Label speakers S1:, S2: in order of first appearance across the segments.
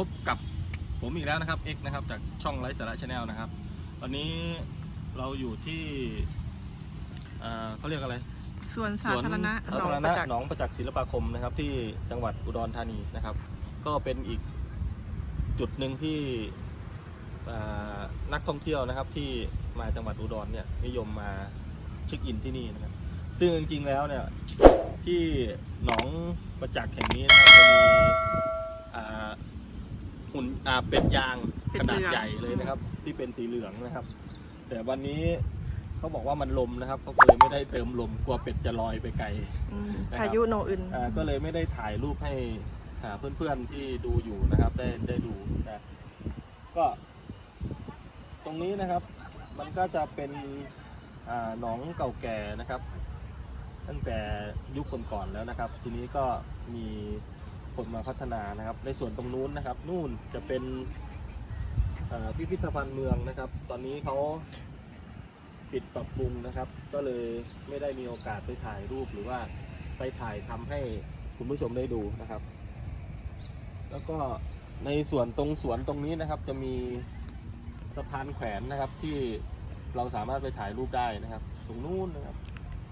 S1: ครับพบกับผมอีกแล้วนะครับ X นะครับจากช่องไลฟ์สาระชาแนลนะครับ วันนี้เราอยู่ที่อ่าเขาเรียกอะไร
S2: ส่วนสาธารณะ
S1: สวนสาธาร
S2: หน
S1: ณะ
S2: องประจักษ์
S1: หนองประจักษ์ศิลปาคมนะครับ ที่จังหวัดอุดรธานีนะครับ ก็เป็นอีกจุดหนึ่งที่อ่านักท่องเที่ยวนะครับ ที่มาจังหวัดอุดรเนี่ยนิยมมาเช็คอินที่นี่นะครับ ซึ่งจริงๆแล้วเนี่ยที่หนองประจักษ์แห่งนี้นะครับจะมีอ่า หุ่นอ่าเป็ดยางขนาดใหญ่เลยนะครับ ที่เป็นสีเหลืองนะครับ แต่วันนี้เขาบอกว่ามันลมนะครับเขาก็เลยไม่ได้เติมลมกลัวเป็ดจะลอยไปไกล
S2: อืม
S1: นะครับ
S2: พายุโนอึน
S1: อ่าก็เลยไม่ได้ถ่ายรูปให้อ่าเพื่อนๆที่ดูอยู่นะครับได้ได้ดูนะก็ ตรงนี้นะครับ มันก็จะเป็นอ่าหนองเก่าแก่นะครับ ตั้งแต่ยุคก่อนๆแล้วนะครับ ทีนี้ก็มี คนมาพัฒนานะครับ ในส่วนตรงนู้นนะครับ นู่นจะเป็นพิพิธภัณฑ์เมืองนะครับ ตอนนี้เขาปิดปรับปรุงนะครับ ก็เลยไม่ได้มีโอกาสไปถ่ายรูปหรือว่าไปถ่ายทำให้คุณผู้ชมได้ดูนะครับ แล้วก็ในส่วนตรงสวนตรงนี้นะครับ จะมีสะพานแขวนนะครับที่เราสามารถไปถ่ายรูปได้นะครับ ตรงนู้นนะครับ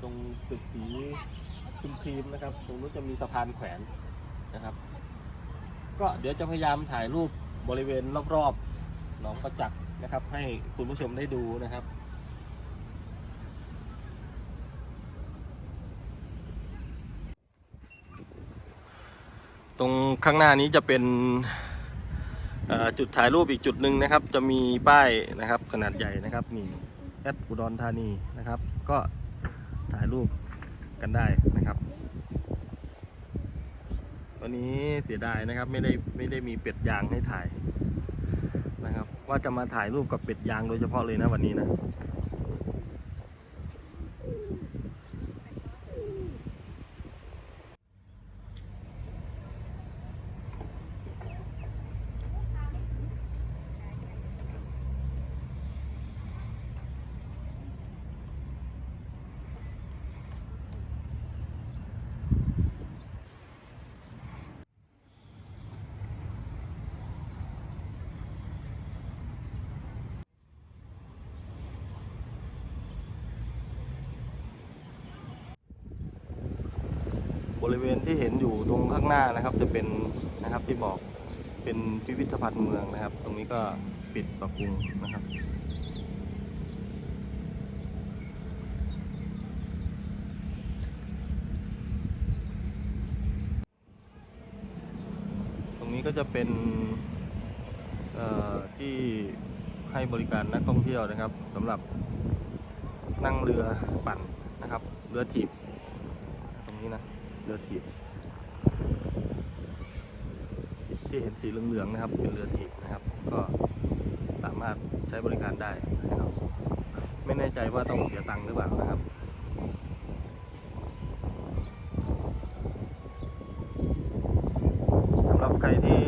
S1: ตรงตึกสีครีมนะครับ ตรงนู้นจะมีสะพานแขวน นะครับ ก็เดี๋ยวจะพยายามถ่ายรูปบริเวณรอบๆหนองประจักษ์นะครับ ให้คุณผู้ชมได้ดูนะครับตรงข้างหน้านี้จะเป็นจุดถ่ายรูปอีกจุดหนึ่งนะครับ จะมีป้ายนะครับ ขนาดใหญ่นะครับนี่แอดอุดรธานีนะครับ ก็ถ่ายรูปกันได้นะครับ วันนี้เสียดายนะครับ ไม่ได้ไม่ได้มีเป็ดยางให้ถ่ายนะครับ ว่าจะมาถ่ายรูปกับเป็ดยางโดยเฉพาะเลยนะวันนี้นะ บ ริเวณที่เห็นอยู่ตรงข้างหน้านะครับ จะเป็นนะครับที่บอกเป็นพิพิธภัณฑ์เมืองนะครับ ตรงนี้ก็ปิดปรับปรุงนะครับตรงนี้ก็จะเป็นที่ให้บริการนักท่องเที่ยวนะครับสำหรับนั่งเรือปั่นนะครับ เรือถีบตรงนี้นะ เรือถีบที่เห็นสีเหลืองๆนะครับ เป็นเรือถีบนะครับ ก็สามารถใช้บริการได้นะครับไม่แน่ใจว่าต้องเสียตังค์หรือเปล่านะครับสำหรับใครที่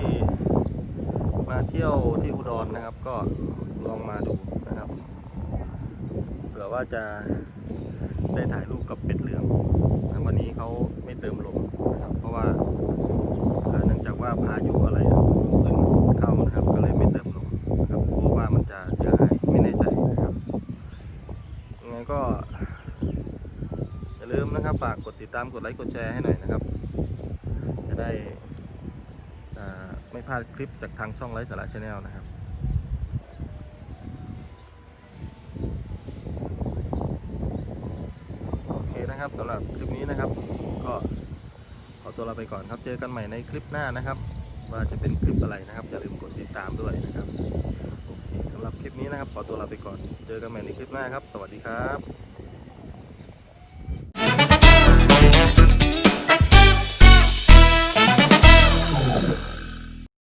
S1: มาเที่ยวที่อุดรนะครับ ก็ลองมาดูนะครับ ผื่อว่าจะได้ถ่ายรูปกับเป็ดเหลืองวันนี้เขาไม่เติมลมนะครับ เพราะว่าเนื่องจากว่าพายุอะไรขึ้นเข้านะครับ ก็เลยไม่เติมลมนะครับกลัวว่ามันจะเสียหายไม่แน่ใจนะครับยังไงก็อย่าลืมนะครับฝากกดติดตามกดไลค์กดแชร์ให้หน่อยนะครับ จะได้ไม่พลาดคลิปจากทางช่องไลฟ์สาระชาแนลนะครับ โอเค นะครับสำหรับคลิปนี้นะครับ ก็ขอตัวลาไปก่อนครับ เจอกันใหม่ในคลิปหน้านะครับ ว่าจะเป็นคลิปอะไรนะครับ อย่าลืมกดติดตามด้วยนะครับโอเคสำหรับคลิปนี้นะครับ ขอตัวลาไปก่อน เจอกันใหม่ในคลิปหน้าครับ สวัสดีครับ